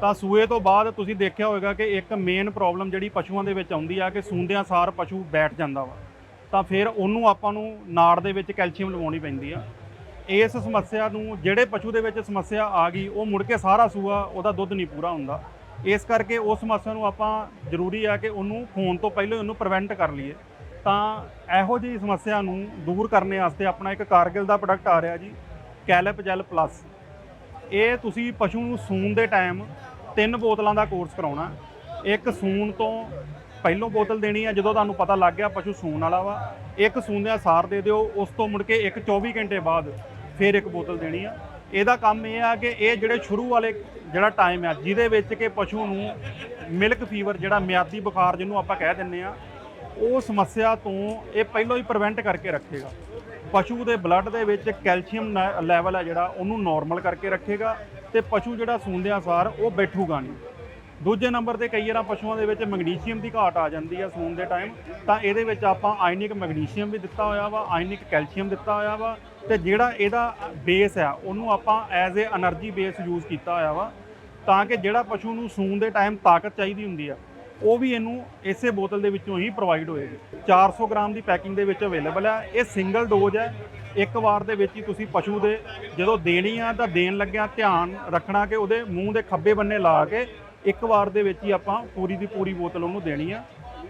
ਤਾਂ ਸੂਏ ਤੋਂ ਬਾਅਦ ਤੁਸੀਂ ਦੇਖਿਆ ਹੋਵੇਗਾ ਕਿ ਇੱਕ ਮੇਨ ਪ੍ਰੋਬਲਮ ਜਿਹੜੀ ਪਸ਼ੂਆਂ ਦੇ ਵਿੱਚ ਆਉਂਦੀ ਆ ਕਿ ਸੂੰਦਿਆਂ ਸਾਰ ਪਸ਼ੂ ਬੈਠ ਜਾਂਦਾ ਵਾ। ਤਾਂ ਫਿਰ ਉਹਨੂੰ ਆਪਾਂ ਨੂੰ ਨਾੜ ਦੇ ਵਿੱਚ ਕੈਲਸ਼ੀਅਮ ਲਵਾਉਣੀ ਪੈਂਦੀ ਆ। ਇਸ ਸਮੱਸਿਆ ਨੂੰ ਜਿਹੜੇ ਪਸ਼ੂ ਦੇ ਵਿੱਚ ਸਮੱਸਿਆ ਆ ਗਈ, ਉਹ ਮੁੜ ਕੇ ਸਾਰਾ ਸੂਆ, ਉਹਦਾ ਦੁੱਧ ਨਹੀਂ ਪੂਰਾ ਹੁੰਦਾ। ਇਸ ਕਰਕੇ ਉਸ ਸਮੱਸਿਆ ਨੂੰ ਆਪਾਂ ਜ਼ਰੂਰੀ ਆ ਕਿ ਉਹਨੂੰ ਖੋਣ ਤੋਂ ਪਹਿਲਾਂ ਉਹਨੂੰ ਪ੍ਰੀਵੈਂਟ ਕਰ ਲਈਏ। ਤਾਂ ਇਹੋ ਜਿਹੀ ਸਮੱਸਿਆ ਨੂੰ ਦੂਰ ਕਰਨ ਵਾਸਤੇ ਆਪਣਾ ਇੱਕ ਕਾਰਗਿਲ ਦਾ ਪ੍ਰੋਡਕਟ ਆ ਰਿਹਾ ਜੀ, ਕੈਲਪ ਜੈਲ ਪਲੱਸ। ਇਹ ਤੁਸੀਂ ਪਸ਼ੂ ਨੂੰ ਸੂਣ ਦੇ ਟਾਈਮ ਤਿੰਨ ਬੋਤਲਾਂ ਦਾ ਕੋਰਸ ਕਰਾਉਣਾ। ਇੱਕ ਸੂਣ ਤੋਂ ਪਹਿਲੋਂ ਬੋਤਲ ਦੇਣੀ ਆ, ਜਦੋਂ ਤੁਹਾਨੂੰ ਪਤਾ ਲੱਗ ਗਿਆ ਪਸ਼ੂ ਸੂਣ ਵਾਲਾ ਵਾ। ਇੱਕ ਸੂੰਦਿਆਂ ਸਾਰ ਦੇ ਦਿਓ, ਉਸ ਤੋਂ ਮੁੜ ਕੇ ਇੱਕ 24 ਘੰਟੇ ਬਾਅਦ ਫਿਰ ਇੱਕ ਬੋਤਲ ਦੇਣੀ ਆ। ਇਹਦਾ ਕੰਮ ਇਹ ਆ ਕਿ ਇਹ ਜਿਹੜੇ ਸ਼ੁਰੂ ਵਾਲੇ ਜਿਹੜਾ ਟਾਈਮ ਆ, ਜਿਹਦੇ ਵਿੱਚ ਕਿ ਪਸ਼ੂ ਨੂੰ ਮਿਲਕ ਫੀਵਰ ਜਿਹੜਾ ਮਿਆਦੀ ਬੁਖਾਰ ਜਿਹਨੂੰ ਆਪਾਂ ਕਹਿ ਦਿੰਨੇ ਆ, ਉਹ ਸਮੱਸਿਆ ਤੋਂ ਇਹ ਪਹਿਲਾਂ ਹੀ ਪ੍ਰੀਵੈਂਟ ਕਰਕੇ ਰੱਖੇਗਾ। ਪਸ਼ੂ ਦੇ ਬਲੱਡ ਦੇ ਵਿੱਚ ਕੈਲਸ਼ੀਅਮ ਲੈਵਲ ਹੈ ਜਿਹੜਾ, ਉਹਨੂੰ ਨਾਰਮਲ ਕਰਕੇ ਰੱਖੇਗਾ। ਤੇ ਪਸ਼ੂ ਜਿਹੜਾ ਸੂੰਦਿਆਂ ਸਾਰ, ਉਹ ਬੈਠੂਗਾ ਨਹੀਂ। ਦੂਜੇ ਨੰਬਰ ਤੇ ਕਈ ਵਾਰਾਂ ਪਸ਼ੂਆਂ ਦੇ ਵਿੱਚ ਮੈਗਨੀਸ਼ੀਅਮ ਦੀ ਘਾਟ ਆ ਜਾਂਦੀ ਆ ਸੂਣ ਦੇ ਟਾਈਮ। ਤਾਂ ਇਹਦੇ ਵਿੱਚ ਆਪਾਂ ਆਇਨਿਕ ਮੈਗਨੀਸ਼ੀਅਮ ਵੀ ਦਿੱਤਾ ਹੋਇਆ ਵਾ, ਆਇਨਿਕ ਕੈਲਸ਼ੀਅਮ ਦਿੱਤਾ ਹੋਇਆ ਵਾ ਤੇ ਜਿਹੜਾ ਇਹਦਾ ਬੇਸ ਹੈ ਉਹਨੂੰ ਆਪਾਂ as uh energy base use ਕੀਤਾ ਹੋਇਆ ਵਾ। ਤਾਂ ਕਿ ਜਿਹੜਾ ਪਸ਼ੂ ਨੂੰ ਸੂਣ ਦੇ ਟਾਈਮ ਤਾਕਤ ਚਾਹੀਦੀ ਹੁੰਦੀ ਆ, ਉਹ ਵੀ ਇਹਨੂੰ ਇਸੇ ਬੋਤਲ ਦੇ ਵਿੱਚੋਂ ਹੀ ਪ੍ਰੋਵਾਈਡ ਹੋਏਗੀ। 400 ਗ੍ਰਾਮ ਦੀ ਪੈਕਿੰਗ ਦੇ ਵਿੱਚ ਅਵੇਲੇਬਲ ਹੈ ਇਹ ਸਿੰਗਲ ਡੋਜ਼ ਹੈ ਇੱਕ ਵਾਰ ਦੇ ਵਿੱਚ ਹੀ ਤੁਸੀਂ ਪਸ਼ੂ ਦੇ ਜਦੋਂ ਦੇਣੀ ਆ ਤਾਂ ਦੇਣ ਲੱਗਿਆ ਧਿਆਨ ਰੱਖਣਾ ਕਿ ਉਹਦੇ ਮੂੰਹ ਦੇ ਖੱਬੇ ਬੰਨੇ ਲਾ ਕੇ ਇੱਕ ਵਾਰ ਦੇ ਵਿੱਚ ਹੀ ਆਪਾਂ ਪੂਰੀ ਦੀ ਪੂਰੀ ਬੋਤਲ ਉਹਨੂੰ ਦੇਣੀ ਆ।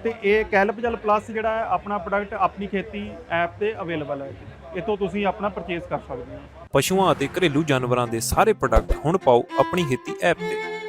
ਤੇ ਇਹ ਕੈਲਪ ਜਲ ਪਲੱਸ ਜਿਹੜਾ ਹੈ, ਆਪਣਾ ਪ੍ਰੋਡਕਟ ਆਪਣੀ ਖੇਤੀ ਐਪ ਤੇ ਅਵੇਲੇਬਲ ਹੈ। ਇਤੋਂ ਤੁਸੀਂ ਆਪਣਾ ਪਰਚੇਸ ਕਰ ਸਕਦੇ ਹੋ। ਪਸ਼ੂਆਂ ਅਤੇ ਘਰੇਲੂ ਜਾਨਵਰਾਂ ਦੇ ਸਾਰੇ ਪ੍ਰੋਡਕਟ ਹੁਣ ਪਾਓ ਆਪਣੀ ਖੇਤੀ ਐਪ ਤੇ।